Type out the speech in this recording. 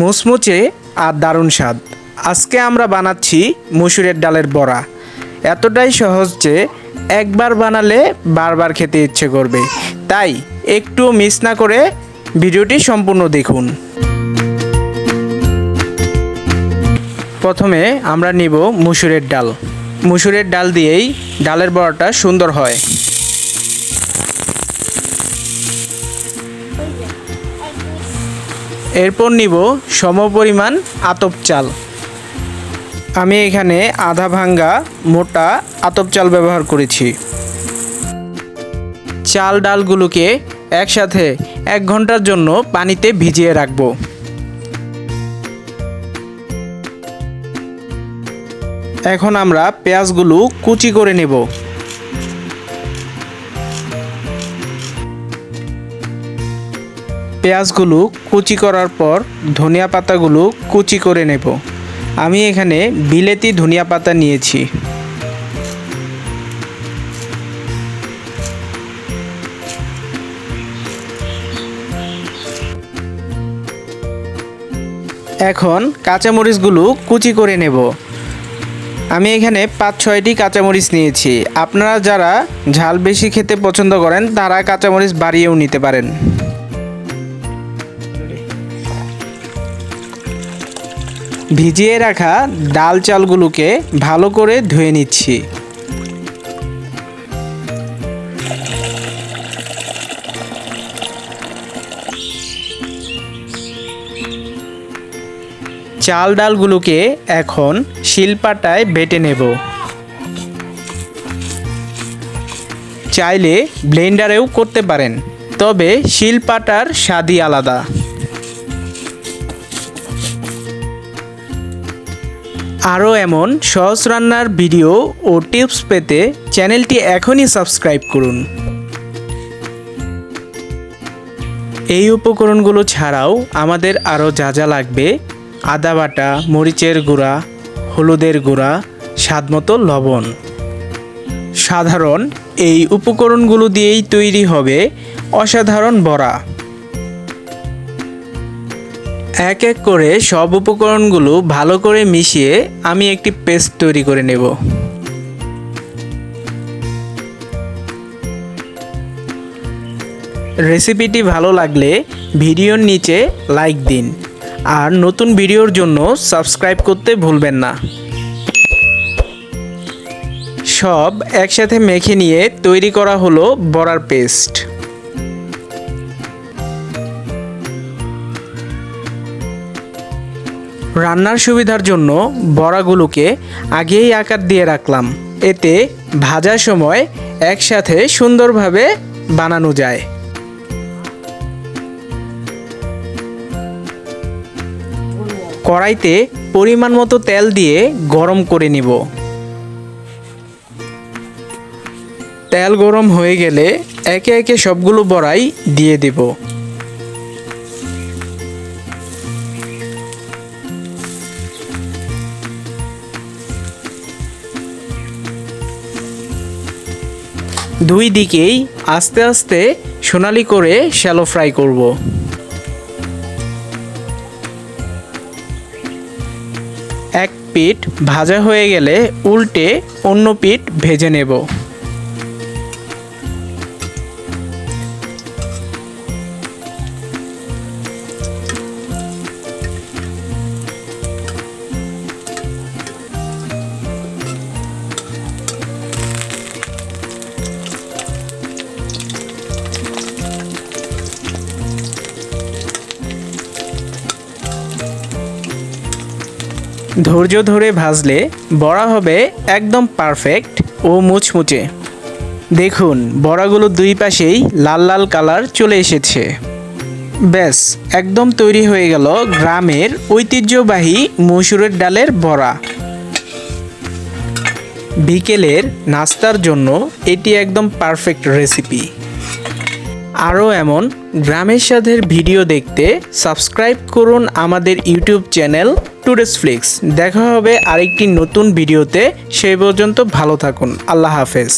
মুচমুচে আর দারুণ স্বাদ। আজকে আমরা বানাচ্ছি মুসুরের ডালের বড়া। এতটাই সহজ যে একবার বানালে বারবার খেতে ইচ্ছে করবে। তাই একটু মিস না করে ভিডিওটি সম্পূর্ণ দেখুন। প্রথমে আমরা নিব মুসুরের ডাল। মুসুরের ডাল দিয়েই ডালের বড়াটা সুন্দর হয়। এরপর নিব সমপরিমাণ আতপ চাল। আমি এখানে আধা ভাঙ্গা মোটা আতপ চাল ব্যবহার করেছি। চাল ডালগুলোকে একসাথে এক ঘণ্টার জন্য পানিতে ভিজিয়ে রাখব। এখন আমরা পেঁয়াজগুলো কুচি করে নেব। পেঁয়াজগুলো কুচি করার পর ধনিয়া পাতাগুলো কুচি করে নেব। আমি এখানে বিলেতি ধনিয়া পাতা নিয়েছি। এখন কাঁচামরিচগুলো কুচি করে নেব। আমি এখানে পাঁচ ছয়টি কাঁচামরিচ নিয়েছি। আপনারা যারা ঝাল বেশি খেতে পছন্দ করেন, তারা কাঁচামরিচ বাড়িয়েও নিতে পারেন। ভিজিয়ে রাখা ডাল চালগুলোকে ভালো করে ধুয়ে নিচ্ছি। চাল ডালগুলোকে এখন শিলপাটায় বেটে নেব। চাইলে ব্লেন্ডারেও করতে পারেন, তবে শিলপাটার স্বাদই আলাদা। আরও এমন সহজ রান্নার ভিডিও ও টিপস পেতে চ্যানেলটি এখনই সাবস্ক্রাইব করুন। এই উপকরণগুলো ছাড়াও আমাদের আরও যা যা লাগবে, আদা বাটা, মরিচের গুঁড়া, হলুদের গুঁড়া, স্বাদমতো লবণ। সাধারণ এই উপকরণগুলো দিয়েই তৈরি হবে অসাধারণ বড়া। এক এক করে সব উপকরণগুলো ভালো করে মিশিয়ে আমি একটি পেস্ট তৈরি করে নেব। রেসিপিটি ভালো লাগলে ভিডিওর নিচে লাইক দিন আর নতুন ভিডিওর জন্য সাবস্ক্রাইব করতে ভুলবেন না। সব একসাথে মেখে নিয়ে তৈরি করা হলো বড়ার পেস্ট। রান্নার সুবিধার জন্য বড়াগুলোকে আগেই আকার দিয়ে রাখলাম। এতে ভাজার সময় একসাথে সুন্দরভাবে বানানো যায়। কড়াইতে পরিমাণ মতো তেল দিয়ে গরম করে নিব। তেল গরম হয়ে গেলে একে একে সবগুলো বড়াই দিয়ে দেব। দুই দিকেই আস্তে আস্তে সোনালি করে শ্যালো ফ্রাই করব। এক পিঠ ভাজা হয়ে গেলে উল্টে অন্য পিঠ ভেজে নেব। ধৈর্য ধরে ভাজলে বড়া হবে একদম পারফেক্ট ও মুচমুচে। দেখুন, বড়াগুলো দুই পাশেই লাল লাল কালার চলে এসেছে। ব্যাস, একদম তৈরি হয়ে গেল গ্রামের ঐতিহ্যবাহী মসুরের ডালের বড়া। বিকেলের নাস্তার জন্য এটি একদম পারফেক্ট রেসিপি আরও এমন গ্রামের সাধের ভিডিও দেখতে সাবস্ক্রাইব করুন আমাদের ইউটিউব চ্যানেল টুডেস ফ্লিক্স। দেখা হবে আরেকটি নতুন ভিডিওতে সেই পর্যন্ত ভালো থাকুন। আল্লাহ হাফেজ।